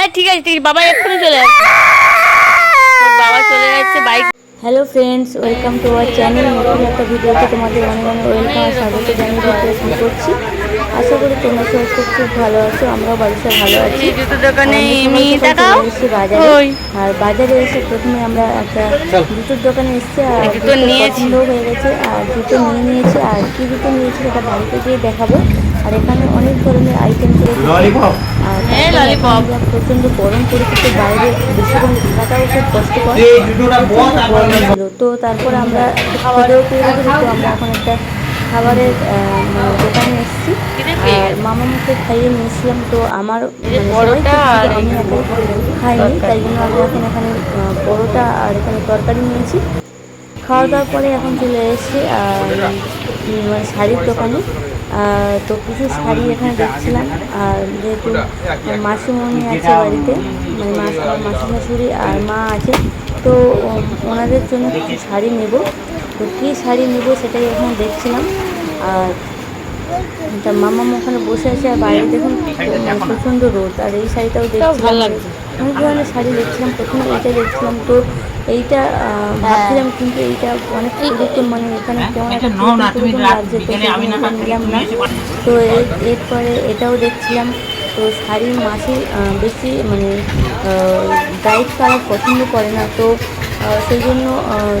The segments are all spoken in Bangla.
আরে ঠিক আছে ঠিক বাবা এক্ষুনি চলে যাচ্ছে বাবা চলে যাচ্ছে bike hello friends welcome to our channel নতুন একটা ভিডিওতে তোমাদের অনেক অনেক ওয়েলকাম আর স্বাগত জানিয়ে ভিডিও শুরু করছি। আশা করি তোমরা সবাই খুব খুব ভালো আছো আমরাও বাড়ির সব ভালো আছি। বাজারে। আর বাজারে এসে প্রথমে আমরা একটা জুতোর দোকানে এসেছি আর জুতো পছন্দ হয়ে গেছে আর জুতো নিয়ে নিয়েছি। আর কি জুতো নিয়েছি সেটা বাড়িতে গিয়ে দেখাবো। আর এখানে অনেক ধরনের আইটেম ললিপপ আর lollipop। প্রচণ্ড গরম পরিস্থিতি বাইরে বেশিক্ষণ থাকাটাও খুব কষ্টকর। তো তারপরে আমরা তো এখন একটা খাবারের মানে দোকানে এসেছি। খিদে আর মামা মুখে খাইয়ে নিয়েছিলাম তো আমার মানে আমি খাইনি। তাই জন্য আমি এখন এখানে পরোটা আর এখানে তরকারি নিয়েছি। খাওয়া দাওয়ার পরে এখন চলে এসেছি শাড়ির দোকানে। তো কিছু শাড়ি এখানে দেখছিলাম আর যেহেতু মাসিমণি আছে বাড়িতে মানে মাস মাসি শাশুড়ি আর মা আছে তো ওনাদের জন্য কিছু শাড়ি নেব। তো কী শাড়ি নেব সেটাই এখন দেখছিলাম আর তা মামা ওখানে বসে আছে আর বাইরে দেখুন মানে প্রচণ্ড রোদ আর এই শাড়িটাও দেখছিলাম। ভালো লাগছে। অনেক ধরনের শাড়ি দেখছিলাম প্রথমে এইটা দেখছিলাম তো এইটা ভাবছিলাম কিন্তু এইটা অনেক পুরাতন মানে এখানে কেমন একটা লাগছে তো নিলাম না। তো এর- এরপরে এটাও দেখছিলাম তো শাড়ির মাসি বেশি মানে ব্রাইট কালার পছন্দ করে না তো সেই জন্য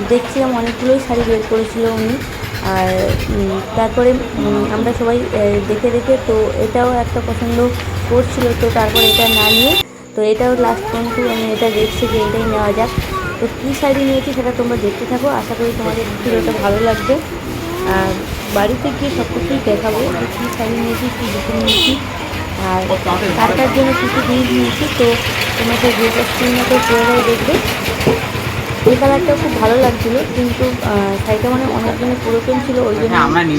দেখছিলাম অনেকগুলোই শাড়ি বের করেছিল উনি আর তারপরে আমরা সবাই দেখে দেখে তো এটাও একটা পছন্দ করছিল তো তারপর এটা না নিয়ে তো এটাও লাস্ট পর্যন্ত আমি এটা দেখছি যে এটাই নেওয়া যাক। তো কী শাড়ি নিয়েছি সেটা তোমরা দেখতে থাকো। আশা করি তোমাদের ভিডিওটা ভালো লাগবে। আর বাড়িতে গিয়ে সব কিছুই দেখাবো যে কী শাড়ি নিয়েছি কী জুতো নিয়েছি। আর কার জন্য কী কী জিনিস নিয়েছি তো তোমাকে ভিডিওটা স্ক্রিনে তো পুরোটাই দেখবে। এই কালারটা খুব ভালো লাগছিল কিন্তু শাড়িটা মানে অনেক দিনের পুরাতন ছিল ওই জন্য দোকানে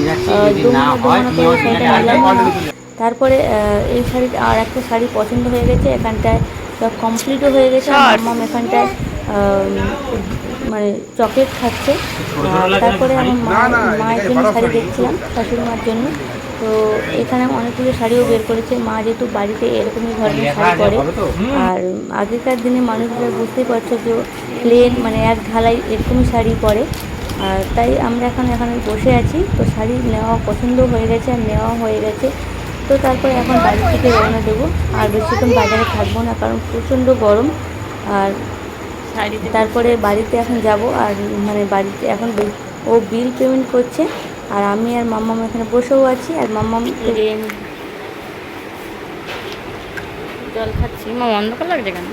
দোকানে করে শাড়িটা নিলাম। তারপরে এই শাড়ি আর একটা শাড়ি পছন্দ হয়ে গেছে এখানটায় সব কমপ্লিটও হয়ে গেছে আর Shorts। এখানটায় মানে চকলেট খাচ্ছে। আর তারপরে আমার মা মায়ের জন্য শাড়ি দেখছিলাম শাশুড়ি মার জন্য। তো এখানে অনেকগুলো শাড়িও বের করেছে। মা যেহেতু বাড়িতে এরকমই ধরনের শাড়ি পরে। আর আগেকার দিনে মানুষরা বুঝতেই পারছ যে প্লেন মানে এক ঢালাই এরকমই শাড়ি পরে। আর তাই আমরা এখন এখানে বসে আছি। তো শাড়ি নেওয়া পছন্দ হয়ে গেছে আর নেওয়া হয়ে গেছে। তো তারপরে এখন বাড়ি থেকে রওনা দেবো। আর বেশিক্ষণ বাজারে থাকব না কারণ প্রচণ্ড গরম। আর তারপরে বাড়িতে এখন যাব আর মানে বাড়িতে এখন ও বিল পেমেন্ট করছে। আর আমি আর মাম্মাম এখানে বসেও আছি আর মাম্মাম জল খাচ্ছি। মা অন্ধকার লাগছে কেন?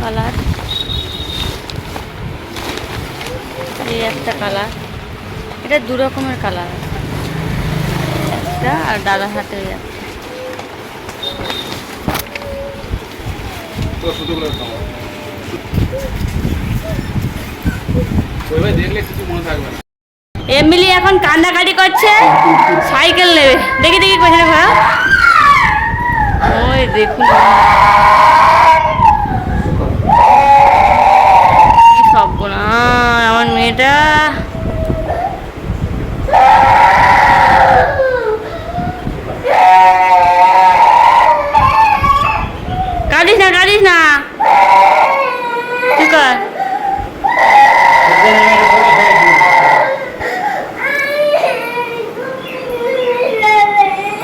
কালার এই একটা কালার এটা দু রকমের কালার একটা আর দাদা হাতে এমনি এখন কান্নাকাটি করছে। সাইকেল নেবে। দেখি দেখি পেছনে ঘোরা ওই দেখুন। সর্বনাশ আমার মেয়েটা কাঁদিস না কাঁদিস না ঠিক আছে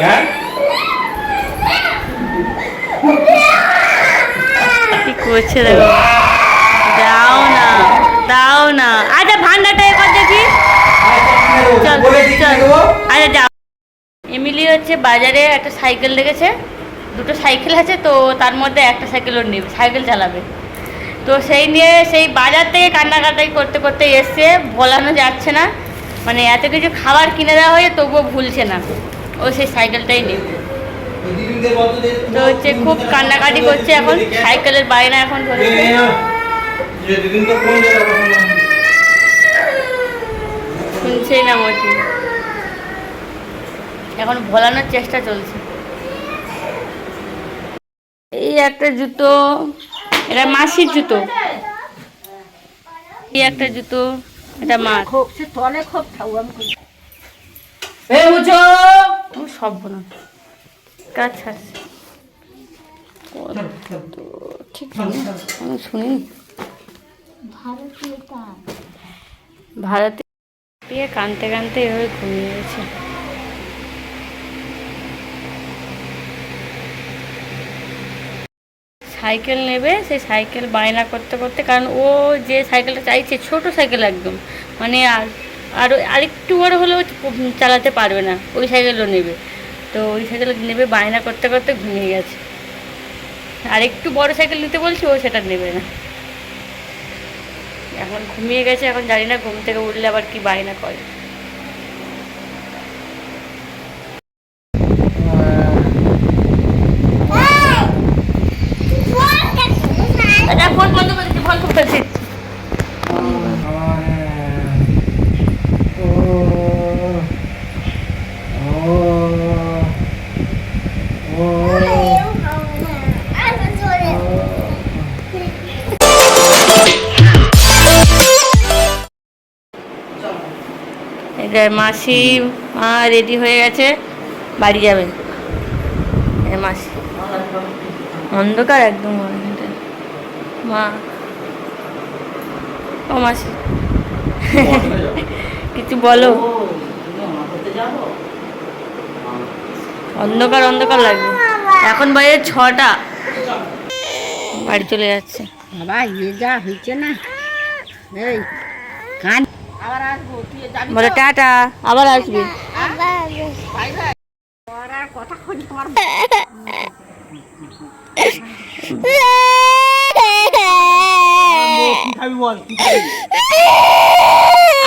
হ্যাঁ কি করছে দেখো দাও না দাও না আচ্ছা ভান্ডারটা এবার দেখি চল চল আচ্ছা যাও এমিলি হচ্ছে বাজারে একটা সাইকেল দেখেছে দুটো সাইকেল আছে, তো তার মধ্যে একটা সাইকেল ওর নেবে, সাইকেল চালাবে। তো সেই নিয়ে সেই বাজার থেকে কান্নাকাটাই করতে করতে এসছে, বলানো যাচ্ছে না মানে এত কিছু খাবার কিনে দেওয়া হয়েছে, তবুও ভুলছে না। ও সেই সাইকেলটাই নেবে। তো হচ্ছে খুব কান্নাকাটি করছে এখন, সাইকেলের বায়না এখন শুনছেই না মতি। এখন ভোলানোর চেষ্টা চলছে। এই একটা জুতো এটা মাসির জুতো। এই একটা জুতো এটা মা সব না কাজ ছাড়ছে। কত ঠিক জানি না, আমি শুনিনি ভারতে কানতে কানতে এভাবে ঘুমিয়ে গেছে। সাইকেল নেবে, সেই সাইকেল বায়না করতে করতে, কারণ ও যে সাইকেলটা চাইছে, ছোট সাইকেল একদম মানে আর আরও আরেকটু বড় হলেও চালাতে পারবে না, ওই সাইকেলও নেবে। তো ওই সাইকেল নেবে, বায়না করতে করতে ঘুমিয়ে গেছে। আর একটু বড় সাইকেল নিতে বলছি, ও সেটা নেবে না। এখন ঘুমিয়ে গেছে, এখন জানি না ঘুম থেকে উঠলে আবার কি বায়না করে। মাসি, মা রেডি হয়ে গেছে, বাড়ি যাবে। এ মাসি। অন্ধকার একদম মা। ও মাসি। কিছু বলো। অন্ধকার অন্ধকার লাগবে। এখন বাজে ছটা। বাড়ি চলে যাচ্ছে। বাবা ইয়ে যা হয়েছে না। এই, কান আবার আসবি খাবি বল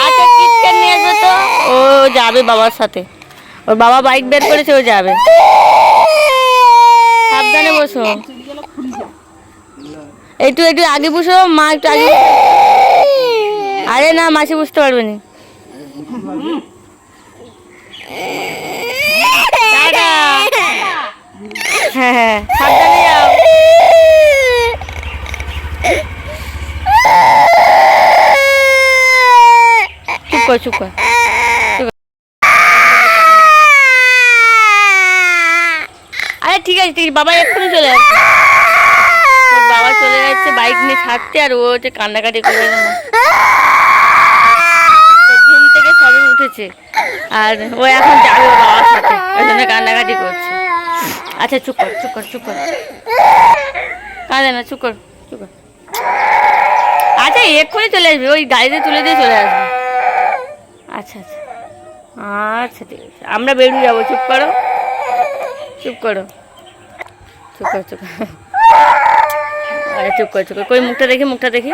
আচ্ছা কিটক্যাট নিয়ে আসবে তো? ও যাবে বাবার সাথে। ওর বাবা বাইক বের করেছে ও যাবে। সাবধানে বসো। একটু একটু আগে বসো মা একটু আগে আরে না মাসি বুঝতে পারবে না হ্যাঁ হ্যাঁ সাবধানে যাও। আরে ঠিক আছে ঠিক আছে, বাবা এক্ষুনি চলে আসবে। চলে যাচ্ছে বাইক নিয়ে ছাড়তে, আর ও হচ্ছে কান্নাকাটি করে ঘুম থেকে সবে উঠেছে। আর ও এখন যাবে বাবার সাথে, ওই জন্য কান্নাকাটি করছে। আচ্ছা চুপ কর চুপ কর চুপ কর। কাঁদে না, চুপ কর চুপ কর। আচ্ছা এক্ষুনি চলে আসবে, ওই গাড়িতে তুলে দিয়ে চলে আসবে। আচ্ছা আচ্ছা। আচ্ছা ঠিক আছে। আমরা বেরিয়ে যাব, চুপ করো। চুপ করো। চুপ করো চুপ করো। চুপ করে চুপ করে। কই মুখটা দেখি মুখটা দেখি।